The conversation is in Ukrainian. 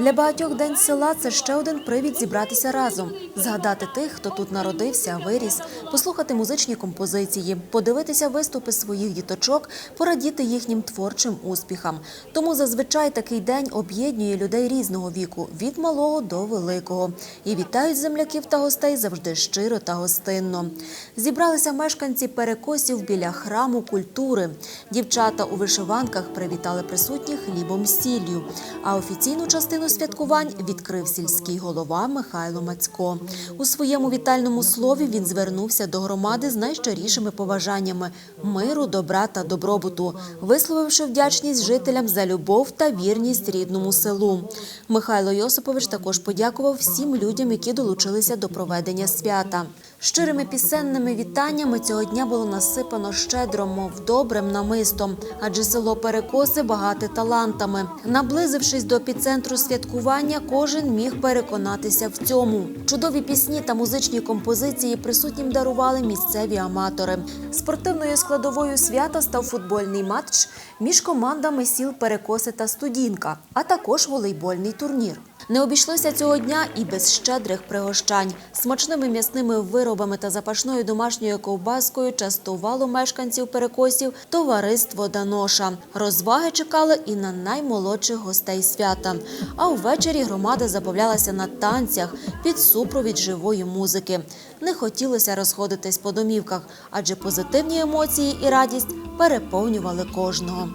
Для багатьох день села це ще один привід зібратися разом, згадати тих, хто тут народився, виріс, послухати музичні композиції, подивитися виступи своїх діточок, порадіти їхнім творчим успіхам. Тому зазвичай такий день об'єднує людей різного віку, від малого до великого. І вітають земляків та гостей завжди щиро та гостинно. Зібралися мешканці перекосів біля храму культури. Дівчата у вишиванках привітали присутніх хлібом з сіллю. А офіційну частину святкувань відкрив сільський голова Михайло Мацько. У своєму вітальному слові він звернувся до громади з найщирішими побажаннями миру, добра та добробуту, висловивши вдячність жителям за любов та вірність рідному селу. Михайло Йосипович також подякував всім людям, які долучилися до проведення свята. Щирими пісенними вітаннями цього дня було насипано щедро, мов добрим намистом, адже село Перекоси багате талантами. Наблизившись до епіцентру святкування, кожен міг переконатися в цьому. Чудові пісні та музичні композиції присутнім дарували місцеві аматори. Спортивною складовою свята став футбольний матч між командами сіл Перекоси та Студінка, а також волейбольний турнір. Не обійшлося цього дня і без щедрих пригощань. Смачними м'ясними виробами та запашною домашньою ковбаскою частувало мешканців перекосів товариство Даноша. Розваги чекали і на наймолодших гостей свята. А увечері громада забавлялася на танцях під супровід живої музики. Не хотілося розходитись по домівках, адже позитивні емоції і радість переповнювали кожного.